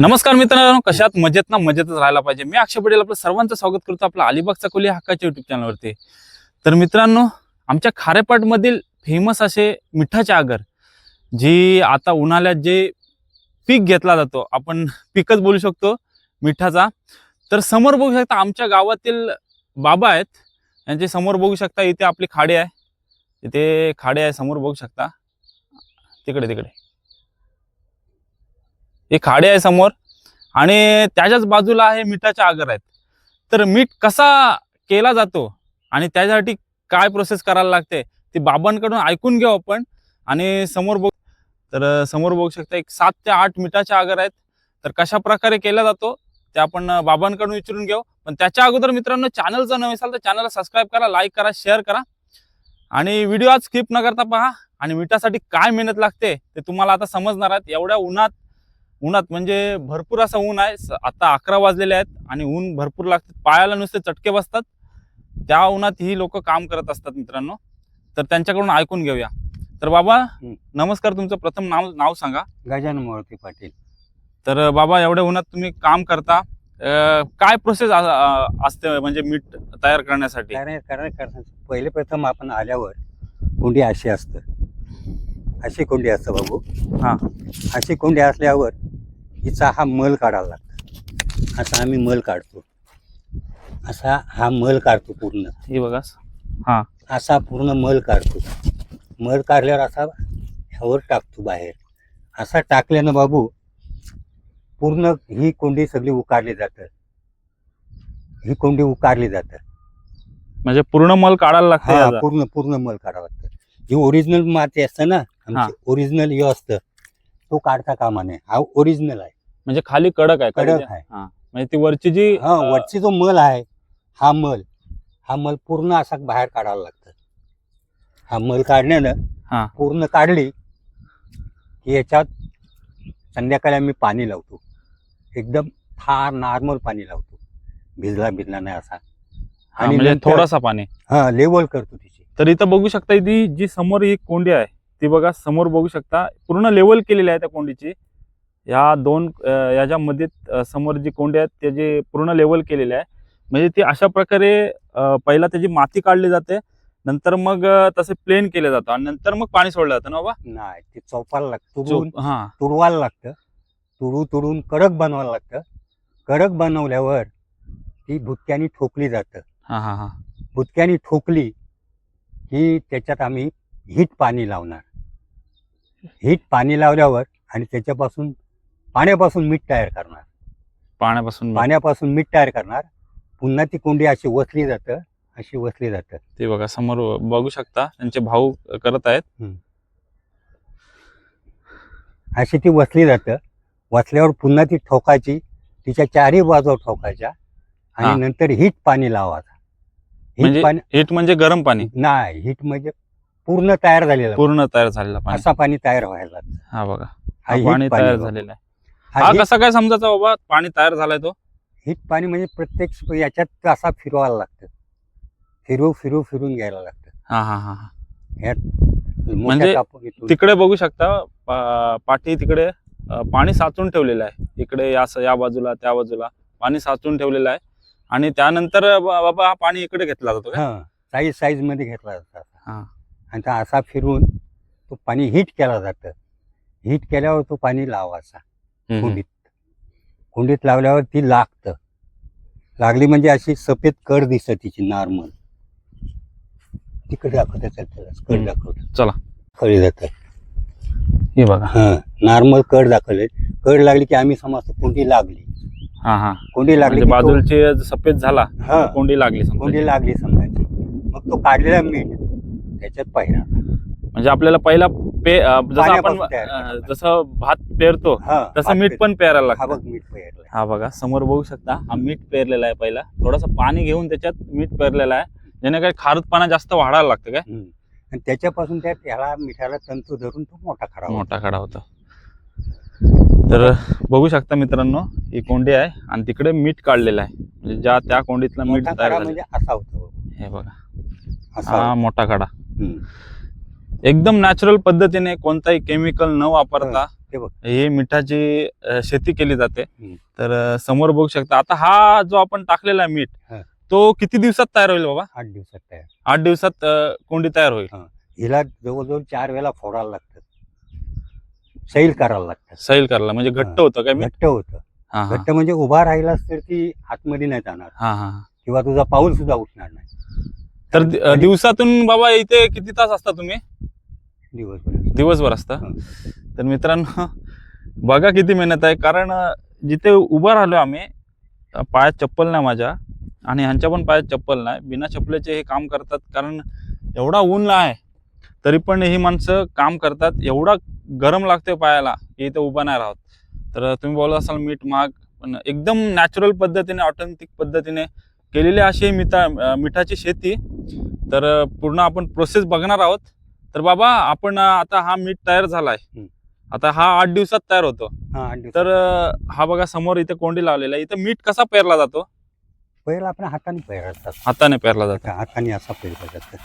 नमस्कार मित्रांनो कशात मजेत ना मजेतच राहायला पाहिजे. मी अक्षय पटेल आपलं सर्वांचं स्वागत करतो आपलं अलिबाग चकोली हक्काच्या युट्यूब चॅनलवरती तर मित्रांनो आमच्या खारेपाटमधील फेमस असे मिठाचे आगर जी आता उन्हाळ्यात जे पीक घेतला जातो आपण पीकच बोलू शकतो मिठाचा. तर समोर बघू शकता आमच्या गावातील बाबा आहेत. यांचे समोर बघू शकता इथे आपली खाडी आहे. इथे खाडी आहे समोर बघू शकता. तिकडे तिकडे. हे खाडे आहे समोर आणि त्याच्याच बाजूला आहे मिठाचे आगर आहेत. तर मीठ कसा केला जातो आणि त्याच्यासाठी काय प्रोसेस करायला लागते ते बाबांकडून ऐकून घेऊ आपण आणि समोर बघ. तर समोर बघू शकता एक सात ते आठ मिठाचे आगर आहेत. तर कशा प्रकारे केला जातो ते आपण बाबांकडून विचारून घेऊ. पण त्याच्या अगोदर मित्रांनो चॅनल जर नवे असाल तर चॅनलला सबस्क्राईब करा लाईक करा शेअर करा. आणि व्हिडिओ आज स्किप न करता पहा आणि मिठासाठी काय मेहनत लागते ते तुम्हाला आता समजणार आहेत. एवढ्या उन्हात उन्हात म्हणजे भरपूर असं ऊन आहे. आता अकरा वाजलेले आहेत आणि ऊन भरपूर लागते. पायाला नुसते चटके बसतात. त्या उन्हात ही लोक काम करत असतात मित्रांनो. तर त्यांच्याकडून ऐकून घेऊया. तर बाबा. नमस्कार. तुमचं प्रथम नाव नाव सांगा. गजानन मोळके पाटील. तर बाबा एवढ्या उन्हात तुम्ही काम करता. काय प्रोसेस असते म्हणजे मीठ तयार करण्यासाठी? कारण कारण कारण पहिले प्रथम आपण आल्यावर कोंडी अशी असतं. अशी कोंडी असतं बाबू. हा. अशी कोंडी असल्यावर हिचा हा मल काढावा लागतो. असा आम्ही मल काढतो. असा हा मल काढतो पूर्ण. हे बघा. असा पूर्ण मल काढतो. मल काढल्यावर असा ह्यावर टाकतो बाहेर. असा टाकल्यानं बाबू पूर्ण ही कोंडी सगळी उकारली जातं. ही कोंडी उकारली जातं. म्हणजे पूर्ण मल काढायला लागते हा. पूर्ण पूर्ण मल काढावं लागतं. जी ओरिजिनल माती असतं ना हा. ओरिजिनल हे असतं. तो काढता कामा नये हा ओरिजिनल आहे. म्हणजे खाली कडक आहे कडक आहे. म्हणजे ती वरची जी हा अं, वरची जो मल आहे हा मल हा मल पूर्ण असा बाहेर काढावा लागतं. हा मल हा. काढण्यानं पूर्ण काढली की याच्यात संध्याकाळी आम्ही पाणी लावतो. एकदम फार नॉर्मल पाणी लावतो. भिजला भिजला नाही असा. हा, म्हणजे नंतर- थोडासा पाणी. हा लेवल करतो तिची. तर इथं बघू शकता ती जी समोर ही कोंडी आहे ती बघा समोर बघू शकता. पूर्ण लेवल केलेली आहे त्या कोंडीची. या दोन याच्यामध्ये समोर जी कोंडी आहेत त्याची पूर्ण लेवल केलेली आहे. म्हणजे ती अशा प्रकारे पहिला त्याची माती काढली जाते नंतर मग तसे प्लेन केले जातं आणि नंतर मग पाणी सोडलं जातं ना बाबा? नाही ते चौपाला लागतो. तुडून हा. तुडवायला लागतं. तुडू तुडून कडक बनवायला लागतं. कडक बनवल्यावर ती भुतक्यानी ठोकली जातं. हा हा हा. भुतक्यानी ठोकली की त्याच्यात आम्ही हीट पाणी लावणार. हीट पाणी लावल्यावर आणि त्याच्यापासून पाण्यापासून मीठ तयार करणार. पाण्यापासून पाण्यापासून मीठ तयार करणार. पुन्हा ती कोंडी अशी वसली जातं अशी वसली जातं. ते बघा समोर बघू शकता त्यांचे भाऊ करत आहेत. अशी ती वसली जातं. वसल्यावर पुन्हा ती ठोकायची तिच्या चारही बाजू ठोकायच्या. आणि नंतर हीट पाणी लावायचं. म्हणजे हीट पाणी हिट म्हणजे गरम पाणी. नाही हीट म्हणजे पूर्ण तयार झालेलं पूर्ण तयार झालेलं पाणी. असा पाणी तयार व्हायला. हा बघा. हा पाणी तयार. झालेलं आहे. हा हा कसा काय समजायचा बाबा? पाणी तयार झालाय तो? हीट पाणी म्हणजे प्रत्येक याच्यात असा फिरवायला लागतं. फिरू फिरू फिरून घ्यायला लागतं. हा हा हा हा. मोठ्या म्हणजे तिकडे बघू शकता पा- पाठी तिकडे अ, पाणी साचून ठेवलेलं आहे. इकडे या या बाजूला त्या बाजूला पाणी साचून ठेवलेलं आहे. आणि त्यानंतर बा- बाबा हा पाणी इकडे घेतला जातो का? हा साईज साईजमध्ये घेतला जातो. हा. आणि तो असा फिरून तो पाणी हीट केला जातं. हीट केल्यावर तो पाणी लावायचा. कुंडीत. कुंडीत लावल्यावर ती लागतं. लागली म्हणजे अशी सफेद कड दिसत तिची नॉर्मल तिकडे दाखवत कड. दाखवत. चला. कळी जात. हे बघा. हा नॉर्मल कड दाखवले कड लागली की आम्ही समजतो कोंडी लागली. हा हा. कोंडी लागली म्हणजे बाजूलची सफेद झाला हा. कोंडी लागली. कोंडी लागली समजायची मग तो काढलेला मीठ. त्याच्यात पहिला. म्हणजे आपल्याला पहिला पे अ, जसं आपण पाण्यापासून तयार अ, करायला जसं भात पेरतो हा तसं मीठ पण पेरायला हा लागतं. बघ मीठ हा बघा समोर बघू शकता हा मीठ पेरलेला आहे पहिला. थोडंसं पाणी घेऊन त्याच्यात मीठ पेरलेलं आहे ज्याने काय खारटपणा जास्त वाढायला लागतं काय. आणि त्याच्यापासून त्या त्याला मिठाला तंतू धरून तो मोठा होतो. मोठा खडा होता. तर बघू शकता मित्रांनो ही कोंडी आहे आणि तिकडे मीठ काढलेलं आहे. म्हणजे ज्या त्या कोंडीतलं मीठ मोठा तयार खडा झालं. म्हणजे असा होतो. हे बघा. असा हा. मोठा खडा. एकदम नॅचरल पद्धतीने कोणताही केमिकल न वापरता ही मिठाची शेती केली जाते. तर समोर बघू शकता. आता हा जो आपण टाकलेला आहे मीठ. तो किती दिवसात तयार होईल बाबा? आठ दिवसात तयार. आठ दिवसात कोंडी तयार होईल. हिला जवळजवळ चार वेळा फोडायला लागतात सैल करायला लागतात सैल करायला म्हणजे घट्ट. होतं काय घट्ट होतं. घट्ट म्हणजे उभा राहिलास तर ती आतमध्ये नाही जाणार. हा हा. किंवा तुझा पाऊल सुद्धा उठणार नाही. तर दि- दिवसातून बाबा इथे किती तास असता तुम्ही? दिवसभर दिवसभर असता. तर मित्रांनो बघा किती मेहनत आहे. कारण अ, जिथे उभं राहिलो आम्ही अ, पायात चप्पल नाही माझ्या. आणि ह्यांच्या पण पायात चप्पल नाही. बिना चप्पलेचे हे काम करतात. कारण एवढा ऊन आहे तरी पण ही माणसं काम करतात. एवढा गरम लागतोय पायाला की इथे उभा नाही राहत. तर तुम्ही बोलत असाल मीठ महाग पण एकदम नॅचरल पद्धतीने ऑथेंटिक पद्धतीने केलेली अशी ही मिठा मिठाची शेती. तर पूर्ण आपण प्रोसेस बघणार आहोत. तर बाबा आपण आता हा मीठ तयार झालाय. हम्म. आता हा आठ दिवसात तयार होतो. हा तर हा बघा समोर इथे कोंडी लावलेला आहे. इथे मीठ कसा पेरला जातो? पहिला आपण हाताने पेरायचा हाताने पेरला जातो. हाताने असा पेरला जातं.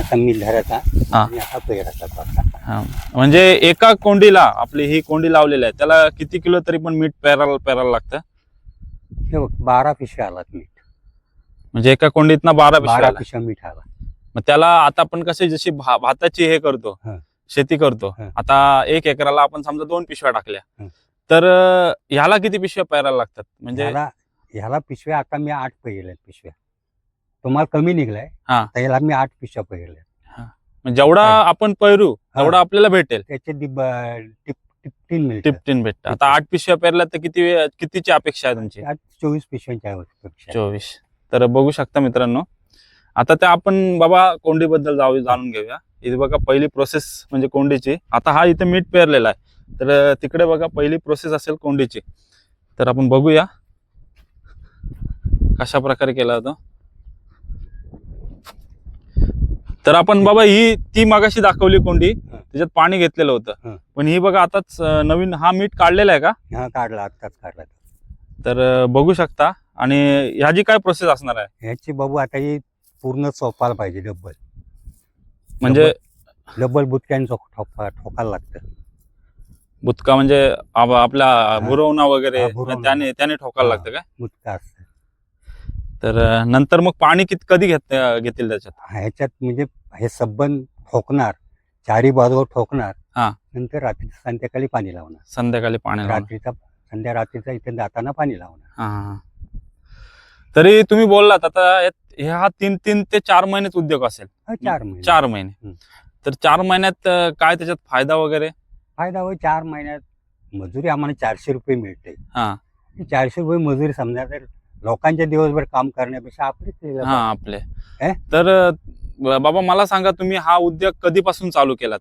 आता मी धरायचा हा. असा पेरायचा तो असा. हा. म्हणजे एका कोंडीला आपली ही कोंडी लावलेली आहे. त्याला किती किलो तरी पण मीठ पेरायला पेरायला लागतं? हे बघ बारा पिशव्या आलात मीठ. म्हणजे एका कोंडीतनं बारा पिशव्या बारा आल्या. पिशव्या मीठ आला मग त्याला आता आपण कसे जशी भा- भाताची हे करतो हा. शेती करतो हा. आता एक एकराला आपण समजा दोन पिशव्या टाकल्या हा. तर अ, ह्याला किती पिशव्या पेरायला लागतात? म्हणजे ह्याला ह्याला पिशव्या आता मी आठ पहिल्या पिशव्या. तुम्हाला कमी निघलाय हा. तर ह्याला मी आठ पिशव्या पहिल्या जेवढा? आपण पैरू तेवढा आपल्याला भेटेल. त्याचे टिप टिपटीन भेटतं आता आठ पिशव्या पेरल्या तर किती वे- कितीची अपेक्षा आहे तुमची? आज चोवीस पिशव्यांच्या चोवीस. तर बघू शकता मित्रांनो. आता त्या आपण बाबा कोंडीबद्दल जाऊ जाणून घेऊया. इथे बघा पहिली प्रोसेस म्हणजे कोंडीची. आता हा इथे मीठ पेरलेला आहे. तर तिकडे बघा पहिली प्रोसेस असेल कोंडीची. तर आपण बघूया. कशा प्रकारे केला होता. तर आपण बाबा ही ती मागाशी दाखवली कोंडी. त्याच्यात पाणी घेतलेलं होतं. पण ही बघा आताच नवीन हा मीठ काढलेला आहे का? हा काढला आत्ताच काढला. तर बघू शकता. आणि ह्याची काय प्रोसेस असणार आहे ह्याची बाबू आता ही पूर्ण चोपायला पाहिजे डब्बल म्हणजे डब्बल ठोका ठोकायला लागतं बुतका म्हणजे आप- आपला भुरवणा वगैरे हा, भुरवणा. त्याने त्याने ठोकायला. लागतं काय बुटका असतं तर अ, नंतर मग पाणी कित कधी घेत घेतील त्याच्यात ह्याच्यात म्हणजे हे सबन ठोकणार चारी बाजूवर ठोकणार हा. नंतर रात्री संध्याकाळी पाणी लावणार संध्याकाळी पाणी. रात्रीचा संध्या रात्रीचा इथे जाताना पाणी लावणार हा, हा, हा. तरी तुम्ही बोललात आता यात- हे हा तीन तीन ते चार महिनेच उद्योग असेल. हा, चार महिने. चार महिने. तर चार महिन्यात काय त्याच्यात फायदा वगैरे? फायदा होय चार महिन्यात मजुरी आम्हाला चारशे रुपये मिळते. हा. चारशे रुपये मजुरी समजा तर लोकांच्या दिवसभर काम करण्यापेक्षा हा आपले. हे? तर बाबा मला सांगा तुम्ही हा उद्योग कधीपासून चालू केलात.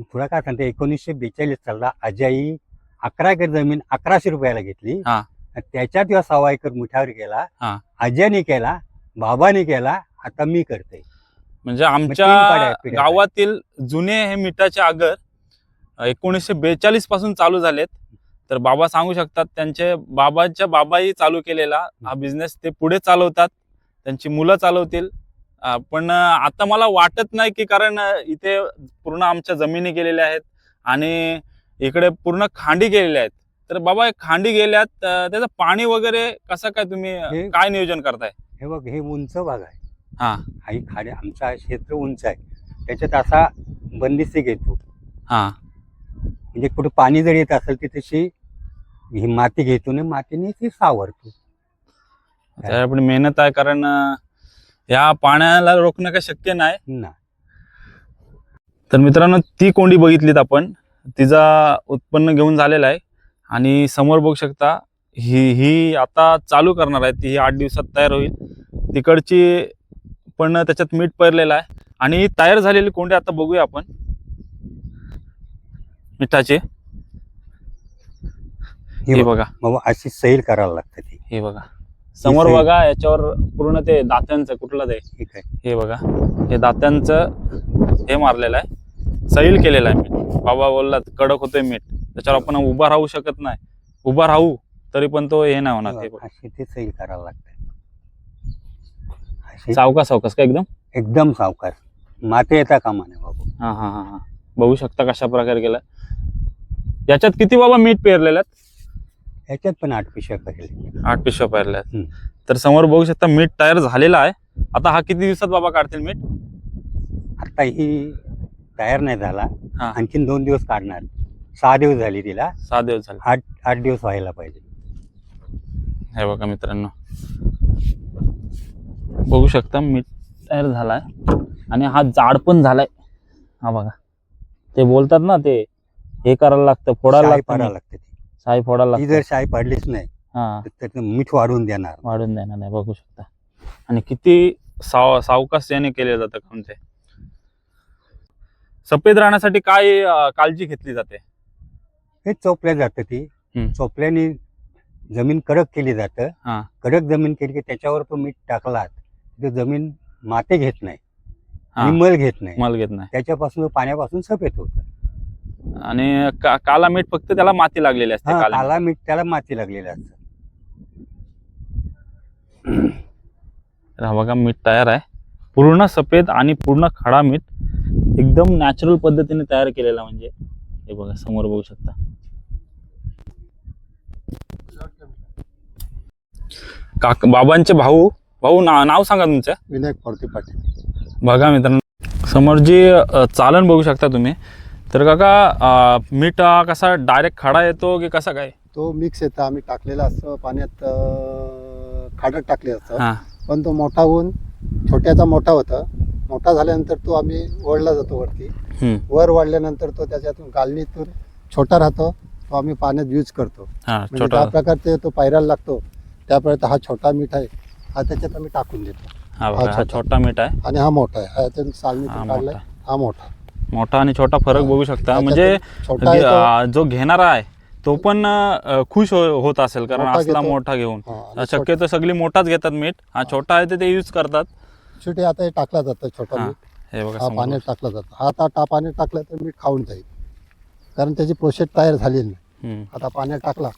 तुला काय सांगते एकोणीसशे बेचाळीस सालला अजाई अकरा एकर जमीन अकराशे रुपयाला घेतली. हा. त्याच्यात सव्वा एकर मुठावर केला हा. अजयने केला बाबाने केला आता मी करते म्हणजे तीन आमच्या पिढ्या गावातील जुने हे मिठाचे आगर एकोणीसशे बेचाळीसपासून चालू झालेत. तर बाबा सांगू शकतात त्यांचे बाबांच्या बाबाही चालू केलेला हा बिझनेस ते पुढे चालवतात त्यांची मुलं चालवतील. अं, पण अं, आता मला वाटत नाही की कारण अं, इथे पूर्ण आमच्या जमिनी गेलेल्या आहेत आणि इकडे पूर्ण खांडी गेलेल्या आहेत. तर बाबा हे खांडी गेल्यात त्याचं पाणी वगैरे कसं काय तुम्ही हे- काय नियोजन करताय? हे बघ हे उंच भाग आहे. हा. ही खाडे आमचा क्षेत्र उंच आहे. त्याच्यात असा बंदिस्ती घेतो. हा. म्हणजे कुठे पाणी जर येत असेल ती तशी ही माती घेतो आणि मातीने ती सावरतो. त्याला पण मेहनत आहे कारण अं, या पाण्याला रोखणं काही शक्य नाही. ना तर मित्रांनो ती कोंडी बघितलीत आपण. तिचा उत्पन्न घेऊन झालेला आहे. आणि समोर बघू शकता ही ही आता चालू करणार आहे ती ही आठ दिवसात तयार होईल. तिकडची पण त्याच्यात मीठ पेरलेलं आहे. आणि तयार झालेली कोंडी आता बघूया आपण. मिठाची. हे बघ, मग अशी सैल करायला लागते ती. हे बघा. समोर. बघा याच्यावर पूर्ण ते दात्यांचं कुठलं ते? हे बघा. हे दात्यांचं हे मारलेलं आहे. सैल केलेलं आहे मीठ. बाबा बोललात कडक होतोय मीठ. त्याच्यावर आपण उभा राहू शकत नाही. उभा राहू तरी पण तो हे नाही होणार. हे बघा. अशी ते सैल करायला लागते. अशी सावकाश सावकाश का एकदम? एकदम सावकार माते येता कामा नाही बाबू. हा हा हा हा. बघू शकता कशा प्रकारे केलं. याच्यात किती बाबा मीठ पेरलेलं आहेत? याच्यात पण आठ पिशव्या पडले आठ पिशव्या पेरल्या आहेत. तर समोर बघू शकता मीठ तयार झालेलं आहे. आता हा किती दिवसात बाबा काढतील मीठ? आता ही तयार नाही झाला. हा. आणखीन दोन दिवस काढणार. सहा दिवस झाली तिला. सहा दिवस झाले. आठ आठ दिवस व्हायला पाहिजे. हे बघा मित्रांनो. बघू शकता मीठ तयार झालाय. आणि हा जाड पण झालाय. हा बघा. ते बोलतात ना ते हे करायला लागतं फोडायला शाई लागतं पाडायला मीठ. लागते ती. साई फोडायला ती लागतं. जर शाई पडलीच नाही हा. तर मीठ वाढवून देणार. वाढून देणार नाही बघू शकता. आणि किती साव सावकाश याने केले जातं काम ते सफेद राहण्यासाठी काय अं, काळजी घेतली जाते? हे चोपल्या जातं ती. हम्म. चोपल्याने जमीन कडक केली जातं. हा. कडक जमीन केली की त्याच्यावर तो मीठ टाकला तर जमीन माते घेत नाही. हा. आणि मल घेत नाही. मल घेत नाही. त्याच्यापासून पाण्यापासून सफेद होतं. आणि का- काला मीठ फक्त त्याला माती लागलेली असते हा, काला मीठ. त्याला माती लागलेलं असतं. तर हा बघा मीठ तयार आहे. पूर्ण सफेद आणि पूर्ण खडा मीठ एकदम नॅचरल पद्धतीने तयार केलेला म्हणजे हे बघा समोर बघू शकता. काक बाबांचे भाऊ भाऊ ना नाव सांगा तुमचं. विनायक पार्टी पाटील. बघा मित्रांनो समोर जी चालन बघू शकता तुम्ही. तर काका मीठ कसा डायरेक्ट खडा येतो की कसा काय? तो मिक्स येतं. आम्ही टाकलेला असतो. पाण्यात खाडत टाकले असतं. पण तो मोठा होऊन छोट्याचा मोठा होता. मोठा झाल्यानंतर तो आम्ही ओढला जातो वरती. वर वाढल्यानंतर तो त्याच्यातून गालणीतून छोटा राहतो तो आम्ही पाण्यात यूज करतो. हा म्हणजे छोटा. ज्या प्रकारचे तो पायराला लागतो त्यापर्यंत हा छोटा मीठ आहे हा त्याच्यात आम्ही टाकून देतो. हा छोटा. मीठ आहे. आणि हा मोठा आहे. हा याच्यातून हा सालनीतून काढलाय मोठा. हा मोठा. मोठा आणि छोटा फरक. बघू शकता. म्हणजे जो घेणारा आहे तो पण खुश हो- होत असेल कारण मोठा असला. मोठा घेऊन. शक्यतो सगळी मोठाच घेतात मीठ. हा छोटा आहे ते यूज करतात. छोटे आता हे टाकला जातं छोटा. मीठ. हे बघा हा. पाण्यात टाकला जातो. हा आता टा पाण्यात टाकला तर मीठ खाऊन जाईल. कारण त्याची प्रोसेस तयार झालेली नाही. हम्म. आता पाण्यात टाकला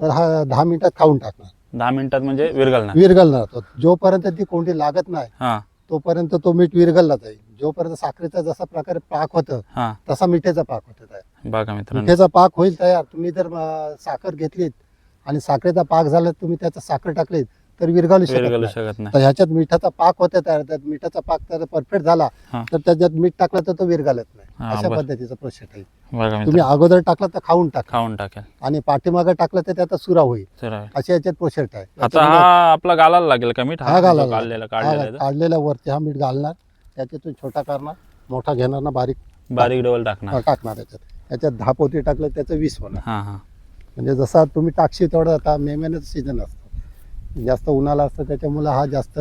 तर हा दहा मिनिटात खाऊन टाकणार. दहा मिनिटात म्हणजे विरघळणार. विरघळणार. तो जोपर्यंत ती कोंडी लागत नाही हा. तोपर्यंत तो मीठ विरघळला जाईल. जोपर्यंत साखरेचा जसा प्रकारे पाक होतं हा. तसा मिठेचा पाक होतो तयार. बघा मित्रांनो. मिठेचा पाक होईल तयार. तुम्ही जर अं, साखर घेतलीत आणि साखरेचा पाक झाला तुम्ही त्याचा साखर टाकलीत तर विरघळू शकत विरघळू नाही. शकत नाही. तर ह्याच्यात मिठाचा पाक होता तयार त्यात मिठाचा पाक तर परफेक्ट झाला हा. तर त्याच्यात मीठ टाकलं तर तो विरघळत हा, नाही अशा बरं. पद्धतीचा प्रोसेस आहे. बघा तुम्ही अगोदर टाकलं तर खाऊन टाका. खाऊन टाकेल. आणि पाठीमागं टाकलं तर त्याचा सुरा होईल. अशा याच्यात प्रोसेस आहे. आता याच्यामध्ये हा आपला घालायला लागेल का मीठ? हा घालायला काढलेला हा काढलेला आहे तो. काढलेल्या वरती हा मीठ घालणार. त्याच्यातून छोटा करणार मोठा घेणार ना बारीक. बारीक डबल टाकणार. हा, टाकणार त्याच्यात. याच्यात दहा पोती टाकलं त्याचं वीस होणार. हा हा. म्हणजे जसा तुम्ही टाकशी तेवढं आता मे महिन्याचं सीझन असतं. जास्त उन्हाळा असतं त्याच्यामुळे हा जास्त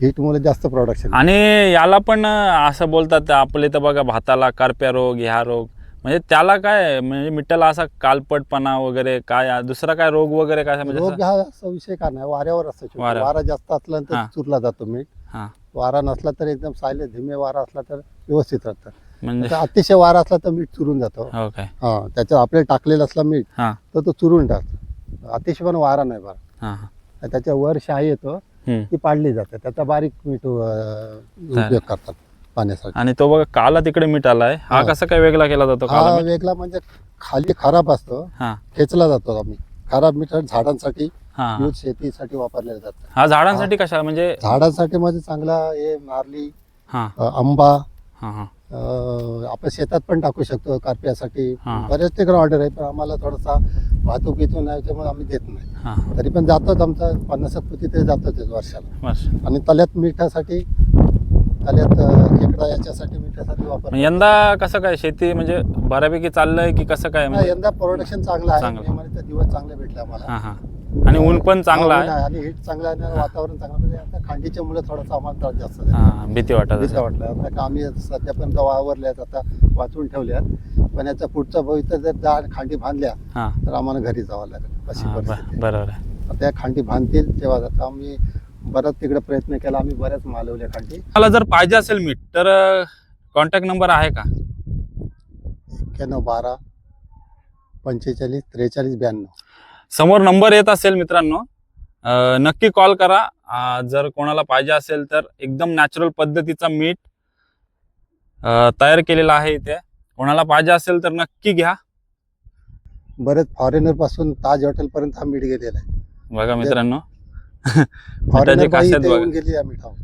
हीटमुळे जास्त प्रोडक्शन आणि याला पण असं बोलतात आपले तर बघा भाताला करप्या रोग ह्या रोग. म्हणजे त्याला काय म्हणजे मिठाला असा कालपटपणा वगैरे काय दुसरा काय रोग वगैरे काय म्हणजे रोग हा असा विषय का नाही वाऱ्यावर असतो. वारा जास्त असला तर. चुरला जातो मीठ. हा. वारा नसला तर एकदम सायले धीमे वारा असला तर व्यवस्थित राहतं. म्हणजे? अतिशय वारा असला तर मीठ चुरून जातो. हो त्याच्यात आपल्याला टाकलेलं असला मीठ. तर तो चुरून टाकतो अतिशय पण वारा नाही बरं. हा हा आणि त्याच्या वर शाई येतो. ती पाडली जाते. त्याचा बारीक मीठ उपयोग करतात पाण्यासाठी. आणि तो बघा काला तिकडे मीठ आलाय. हा हा. कसा काय वेगळा केला जातो हा? वेगळा म्हणजे खाली खराब असतो हा. खेचला जातो आम्ही. खराब मीठ झाडांसाठी शेतीसाठी वापरलेलं जातं. हा झाडांसाठी कशा? म्हणजे झाडांसाठी म्हणजे चांगला हे नारली अ, आंबा आपण शेतात पण टाकू शकतो कारप्यासाठी हा. बरेच तिकडे ऑर्डर आहे पण आम्हाला थोडासा वाहतुकीतून नाही त्यामुळे आम्ही देत नाही. हा. तरी पण जातोच आमचा पन्नास पोती तरी जातोच वर्षाला. बस. आणि तल्यात मिठासाठी तल्यात अ, खेकडा याच्यासाठी मिठासाठी वापर मग यंदा कसं काय? शेती म्हणजे बऱ्यापैकी चाललंय की कसं काय? म्हणजे यंदा प्रोडक्शन चांगलं आहे. चांगलं. मे महिन्याचे दिवस चांगले भेटले आम्हाला. हा हा. आणि ऊन पण चांगलं हा, ऊन आहे आणि हीट चांगलं आहे आणि वातावरण चांगलं म्हणजे आता खांडीच्या मुळे थोडासा आम्हाला त्रास जास्त झाला. हा भीती वाटत असेल. वाटलं. आता का आम्ही सध्यापर्यंत वावरल्यात आता वाचून ठेवल्यात पण याचा पुढचा भविष्य जर जाड खांडी बांधल्या हा. तर आम्हाला घरी जावं लागेल. अशी हा, ब- परिस्थिती आहे. बरोबर आहे. आता त्या खांडी बांधतील तेव्हा आता आम्ही बराच तिकडे प्रयत्न केला. आम्ही बऱ्याच मालवल्या खांडी. मला जर पाहिजे असेल मीठ तर कॉन्टॅक्ट नंबर आहे का? एक्क्याण्णव बारा पंचेचाळीस त्रेचाळीस ब्याण्णव. समोर नंबर येत असेल मित्रांनो नक्की कॉल करा. जर कोणाला पाहिजे असेल तर एकदम नॅचरल पद्धतीचा मीठ तयार केलेला आहे इथे. कोणाला पाहिजे असेल तर नक्की घ्या. बरेच फॉरेनरपासून ताज हॉटेल पर्यंत हा मीठ गेलेला आहे. बघा मित्रांनो. मिठाची खासियत बघा. गेली या मिठावर.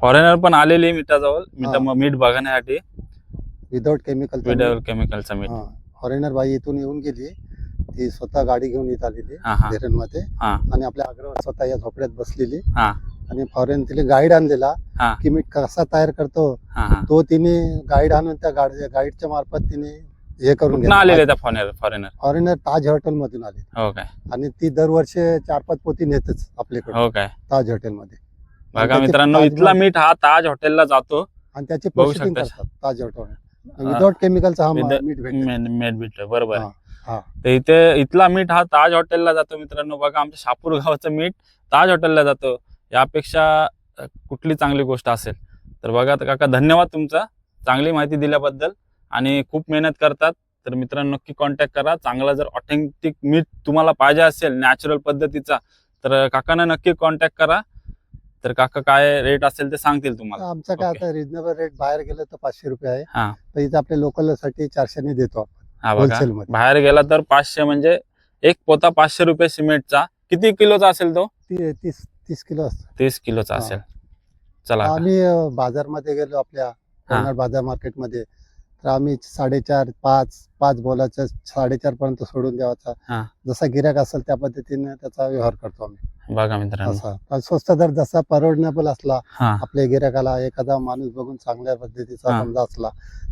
फॉरेनर पण आलेली मिठाजवळ. मिठा. मीठ बघण्यासाठी. विदाऊट केमिकल विदाउट केमिकलचा मीठ फॉरेनर बाई इथून येऊन गेली ती स्वतः गाडी घेऊन येत आलेली मध्ये हा. आणि आपल्या अग्रवर स्वतः या झोपड्यात बसलेली हा. आणि फॉरेन तिने गाईड आणलेला. की मीठ कसा तयार करतो तो तिने गाईड आणून त्या गाईडच्या मार्फत तिने हे करून घेतलं. Foreigner foreigner foreigner Taj hotel मधून आले हो आणि ती दरवर्षी चार पाच पोती नेतच आपल्याकडे हो ताज हॉटेलमध्ये. बघा त्याचे मित्रांनो इथला मीठ हा ताज हॉटेलला जातो. आणि त्याची बघू प्रोसेसिंग. करतात ताज हॉटेल. विदाउट केमिकलचा हा मीठ भेटतो बरोबर आहे. तर इथे इथला मीठ हा ताज हॉटेलला जातो मित्रांनो. बघा आमच्या शापूर गावाचं मीठ ताज हॉटेलला जातो. यापेक्षा कुठली चांगली गोष्ट असेल? तर बघा तर काका धन्यवाद तुमचा. चांगली माहिती दिल्याबद्दल. आणि खूप मेहनत करतात. तर मित्रांनो नक्की कॉन्टॅक्ट करा. चांगला जर ऑथेंटिक मीठ तुम्हाला पाहिजे असेल नॅचरल पद्धतीचा तर काकांना नक्की कॉन्टॅक्ट करा. तर काका काय रेट असेल ते सांगतील तुम्हाला. आमचा काय. आता रिजनेबल रेट बाहेर गेलं तर पाचशे रुपये आहे. हा. इथे आपल्या लोकलसाठी चारशेने देतो आपण. हा बघा. होलसेल मध्ये. बाहेर गेला तर पाचशे म्हणजे एक पोता पाचशे रुपये सिमेंटचा. किती किलोचा असेल तो? ती- तीस तीस किलो असतं. तीस किलोचा हा. असेल. चला. आम्ही अं, बाजारमध्ये गेलो आपल्या कन्नड बाजार मार्केटमध्ये. तर आम्ही साडेचार पाच पाच बोलाचं साडेचार पर्यंत सोडून हा. द्यावाचा जसा गिराक असेल त्या पद्धतीने त्याचा व्यवहार करतो आम्ही. बघा मित्रांनो. असा. स्वस्त दर जसा परवडनेबल असला हा. आपल्या गिराकाला एखादा माणूस बघून चांगल्या पद्धतीचा हा. समजा असला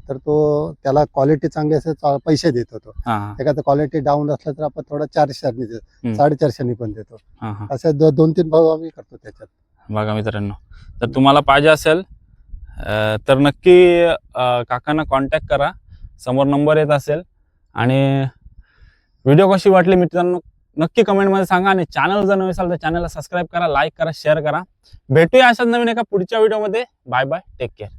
तर तो त्याला क्वालिटी चांगली असेल चा- पैसे देतो तो हा. हा, एखादा क्वालिटी डाऊन असला तर आपण थोडा चारशेनी हम्म. देतो साडेचारशेनी पण देतो. हा हा. असे दो- दोन तीन भाव आम्ही करतो त्याच्यात. बघा मित्रांनो. तर तुम्हाला पाहिजे असेल तर नक्की काकांना कॉन्टॅक्ट करा. समोर नंबर येत असेल. आणि व्हिडिओ कशी वाटली मित्रांनो नक्की कमेंटमध्ये सांगा. आणि चॅनल जर नवीन असाल तर चॅनलला सबस्क्राईब करा लाईक करा शेअर करा. भेटूया अशाच नवीन एका पुढच्या व्हिडिओमध्ये बाय बाय टेक केअर